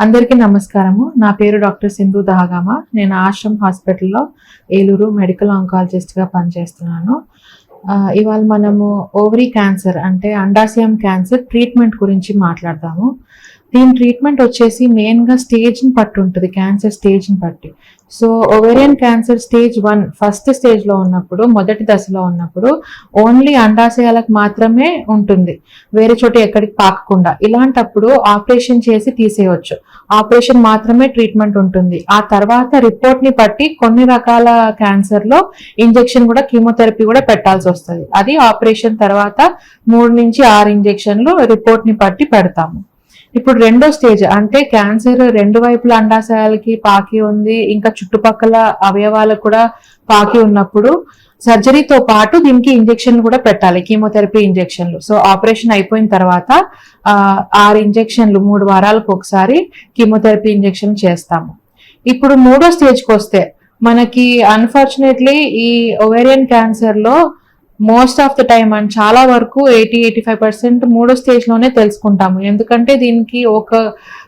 అందరికీ నమస్కారము. నా పేరు డాక్టర్ సింధు దహగామ. నేను ఆశ్రమ్ హాస్పిటల్లో ఏలూరు మెడికల్ ఆంకాలజిస్ట్గా పనిచేస్తున్నాను. ఆ, ఇవాళ మనము ఓవరీ క్యాన్సర్ అంటే అండాశయం క్యాన్సర్ ట్రీట్మెంట్ గురించి మాట్లాడదాము దీని ట్రీట్మెంట్ వచ్చేసి మెయిన్గా స్టేజ్ని పట్టి ఉంటుంది క్యాన్సర్ స్టేజ్ని పట్టి. So ovarian cancer stage one first స్టేజ్లో ఉన్నప్పుడు మొదటి దశలో ఉన్నప్పుడు ఓన్లీ అండాశయాలకు మాత్రమే ఉంటుంది. వేరే చోట ఎక్కడికి పాకకుండా. ఇలాంటప్పుడు ఆపరేషన్ చేసి తీసేయవచ్చు ఆపరేషన్ మాత్రమే ట్రీట్మెంట్ ఉంటుంది. ఆ తర్వాత రిపోర్ట్ని బట్టి కొన్ని రకాల క్యాన్సర్లో ఇంజెక్షన్ కూడా కీమోథెరపీ కూడా పెట్టాల్సి వస్తుంది. అది ఆపరేషన్ తర్వాత మూడు నుంచి ఆరు ఇంజెక్షన్లు రిపోర్ట్ని బట్టి పెడతాము. ఇప్పుడు రెండో స్టేజ్ అంటే క్యాన్సర్ రెండు వైపుల అండాశయాలకి పాకి ఉంది ఇంకా చుట్టుపక్కల అవయవాలకు కూడా పాకి ఉన్నప్పుడు సర్జరీతో పాటు దీనికి ఇంజెక్షన్ కూడా పెట్టాలి కీమోథెరపీ ఇంజెక్షన్లు. సో ఆపరేషన్ అయిపోయిన తర్వాత ఆరు ఇంజెక్షన్లు మూడు వారాలకు ఒకసారి కీమోథెరపీ ఇంజెక్షన్ చేస్తాము. ఇప్పుడు మూడో స్టేజ్కి వస్తే మనకి అన్ఫార్చునేట్లీ ఈ ovarian క్యాన్సర్లో most of the time and చాలా వరకు ఎయిటీ ఎయిటీ ఫైవ్ పర్సెంట్ మూడో స్టేజ్లోనే తెలుసుకుంటాము. ఎందుకంటే దీనికి ఒక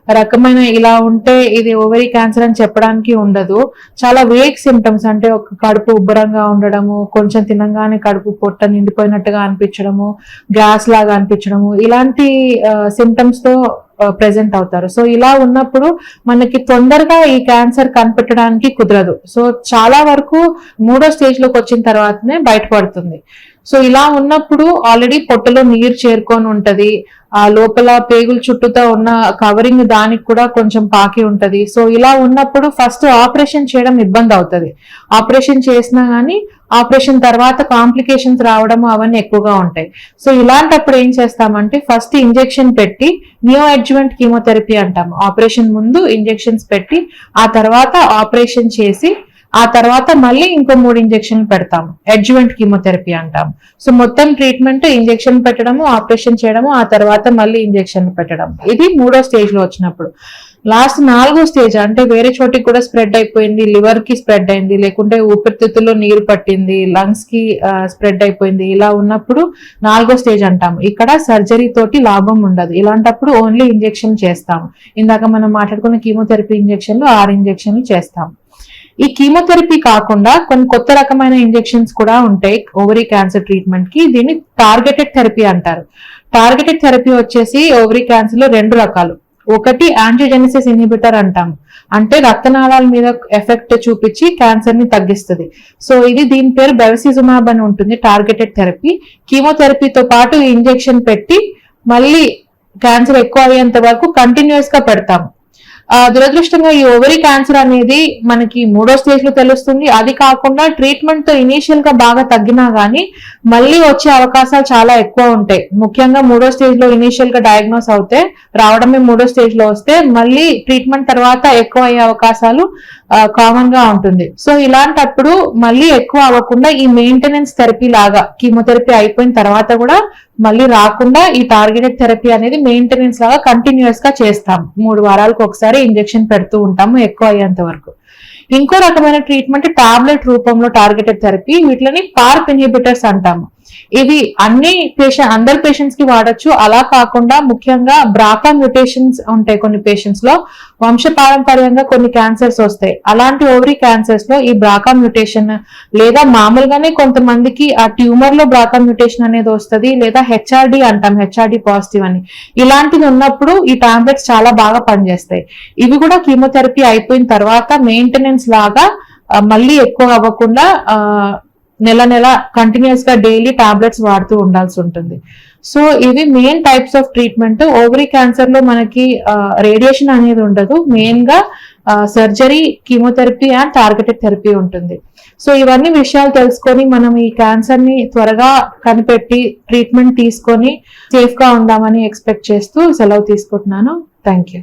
రకమైన ఇలా ఉంటే ఇది ఓవరీ క్యాన్సర్ అని చెప్పడానికి ఉండదు. చాలా వేక్ సిమ్టమ్స్ అంటే ఒక కడుపు ఉబ్బరంగా ఉండడము కొంచెం తినంగానే కడుపు పొట్ట నిండిపోయినట్టుగా అనిపించడము గ్యాస్ లాగా అనిపించడము ఇలాంటి సిమ్టమ్స్తో ప్రెసెంట్ అవుతారు. సో ఇలా ఉన్నప్పుడు మనకి తొందరగా ఈ క్యాన్సర్ కనిపెట్టడానికి కుదరదు. సో చాలా వరకు మూడో స్టేజ్లోకి వచ్చిన తర్వాతనే బయటపడుతుంది. సో ఇలా ఉన్నప్పుడు ఆల్రెడీ పొట్టలో నీరు చేరుకొని ఉంటది. ఆ లోపల పేగుల చుట్టూతో ఉన్న కవరింగ్ దానికి కూడా కొంచెం పాకి ఉంటది. సో ఇలా ఉన్నప్పుడు ఫస్ట్ ఆపరేషన్ చేయడం ఇబ్బంది అవుతుంది. ఆపరేషన్ చేసినా గానీ ఆపరేషన్ తర్వాత కాంప్లికేషన్స్ రావడం అవన్నీ ఎక్కువగా ఉంటాయి. సో ఇలాంటప్పుడు ఏం చేస్తామంటే ఫస్ట్ ఇంజెక్షన్ పెట్టి న్యూ అడ్జువెంట్ కీమోథెరపీ అంటాము. ఆపరేషన్ ముందు ఇంజెక్షన్స్ పెట్టి ఆ తర్వాత ఆపరేషన్ చేసి ఆ తర్వాత మళ్ళీ ఇంకో మూడు ఇంజెక్షన్లు పెడతాము. అడ్జువెంట్ కీమోథెరపీ అంటాం. సో మొత్తం ట్రీట్మెంట్ ఇంజెక్షన్ పెట్టడము ఆపరేషన్ చేయడము ఆ తర్వాత మళ్ళీ ఇంజెక్షన్ పెట్టడం ఇది మూడో స్టేజ్లో వచ్చినప్పుడు. లాస్ట్ నాలుగో స్టేజ్ అంటే వేరే చోటికి కూడా స్ప్రెడ్ అయిపోయింది లివర్కి స్ప్రెడ్ అయింది లేకుంటే ఊపిరితిత్తుల్లో నీరు పట్టింది లంగ్స్కి స్ప్రెడ్ అయిపోయింది ఇలా ఉన్నప్పుడు నాలుగో స్టేజ్ అంటాము. ఇక్కడ సర్జరీ తోటి లాభం ఉండదు. ఇలాంటప్పుడు ఓన్లీ ఇంజెక్షన్ చేస్తాము. ఇందాక మనం మాట్లాడుకున్న కీమోథెరపీ ఇంజెక్షన్లు ఆరు ఇంజెక్షన్లు చేస్తాము. ఈ కీమోథెరపీ కాకుండా కొన్ని కొత్త రకమైన ఇంజెక్షన్స్ కూడా ఉంటాయి. ఓవరీ క్యాన్సర్ ట్రీట్మెంట్కి దీన్ని టార్గెటెడ్ థెరపీ అంటారు. టార్గెటెడ్ థెరపీ వచ్చేసి ఓవరీ క్యాన్సర్లో రెండు రకాలు. ఒకటి యాంజియోజెనిసిస్ ఇన్హిబిటర్ అంటాం అంటే రక్తనాళాల మీద ఎఫెక్ట్ చూపించి క్యాన్సర్ని తగ్గిస్తుంది. సో ఇది దీని పేరు బెవసిజుమాబ్ అని ఉంటుంది టార్గెటెడ్ థెరపీ కీమోథెరపీతో పాటు ఇంజెక్షన్ పెట్టి మళ్ళీ క్యాన్సర్ ఎక్కువ అయ్యేంత వరకు కంటిన్యూస్గా పెడతాం దురదృష్టంగా ఈ ఓవరీ క్యాన్సర్ అనేది మనకి మూడో స్టేజ్లో తెలుస్తుంది. అది కాకుండా ట్రీట్మెంట్తో ఇనీషియల్గా బాగా తగ్గినా గానీ మళ్ళీ వచ్చే అవకాశాలు చాలా ఎక్కువ ఉంటాయి. ముఖ్యంగా మూడో స్టేజ్లో ఇనీషియల్గా డయాగ్నోస్ అవుతే రావడమే మూడో స్టేజ్లో వస్తే మళ్ళీ ట్రీట్మెంట్ తర్వాత ఎక్కువ అయ్యే అవకాశాలు కామన్గా ఉంటుంది. సో ఇలాంటప్పుడు మళ్ళీ ఎక్కువ అవ్వకుండా ఈ మెయింటెనెన్స్ థెరపీ లాగా కీమోథెరపీ అయిపోయిన తర్వాత కూడా మళ్ళీ రాకుండా ఈ టార్గెటెడ్ థెరపీ అనేది మెయింటెనెన్స్ లాగా కంటిన్యూస్గా చేస్తాం మూడు వారాలకు ఒకసారి ఇంజెక్షన్ పెడుతూ ఉంటాము ఎక్కువ అయ్యేంత వరకు. ఇంకో రకమైన ట్రీట్మెంట్ టాబ్లెట్ రూపంలో టార్గెటెడ్ థెరపీ వీటిని పార్ప్ ఇన్హిబిటర్స్ అంటాము. ఇవి అన్ని పేషెంట్ అందరి పేషెంట్స్కి వాడచ్చు. అలా కాకుండా ముఖ్యంగా బ్రాకా మ్యూటేషన్స్ ఉంటాయి కొన్ని పేషెంట్స్లో. వంశపారంపర్యంగా కొన్ని క్యాన్సర్స్ వస్తాయి. అలాంటి ఓవరీ క్యాన్సర్స్లో ఈ బ్రాకా మ్యూటేషన్ లేదా మామూలుగానే కొంతమందికి ఆ ట్యూమర్లో బ్రాకా మ్యూటేషన్ అనేది వస్తుంది లేదా హెచ్ఆర్డి అంటాం హెచ్ఆర్డి పాజిటివ్ అని. ఇలాంటిది ఉన్నప్పుడు ఈ టాబ్లెట్స్ చాలా బాగా పనిచేస్తాయి. ఇవి కూడా కీమోథెరపీ అయిపోయిన తర్వాత మెయింటెనెన్స్ లాగా మళ్ళీ ఎక్కువ అవ్వకుండా ఆ, నెల నెల కంటిన్యూస్గా డైలీ టాబ్లెట్స్ వాడుతూ ఉండాల్సి ఉంటుంది. సో ఇవి main types of treatment ovary క్యాన్సర్లో మనకి రేడియేషన్ అనేది ఉండదు. మెయిన్గా surgery chemotherapy and targeted therapy ఉంటుంది. సో ఇవన్నీ విషయాలు తెలుసుకొని మనం ఈ క్యాన్సర్ని త్వరగా కనిపెట్టి ట్రీట్మెంట్ తీసుకొని సేఫ్గా ఉందామని ఎక్స్పెక్ట్ చేస్తూ సెలవు తీసుకుంటున్నాను. Thank you